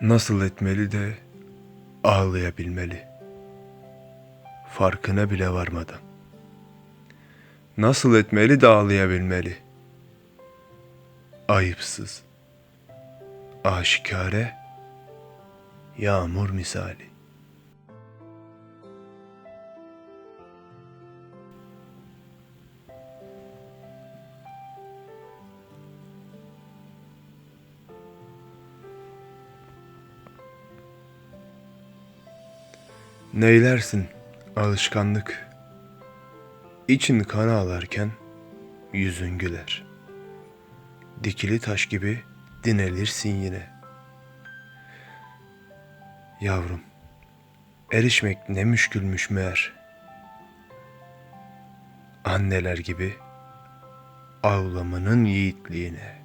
Nasıl etmeli de ağlayabilmeli. Farkına bile varmadan. Nasıl etmeli de ağlayabilmeli. Ayıpsız. Aşikare. Yağmur misali. Neylersin alışkanlık. İçin kan ağlarken yüzün güler. Dikili taş gibi dinelirsin yine. Yavrum, erişmek ne müşkülmüş meğer. Anneler gibi ağlamanın yiğitliğine.''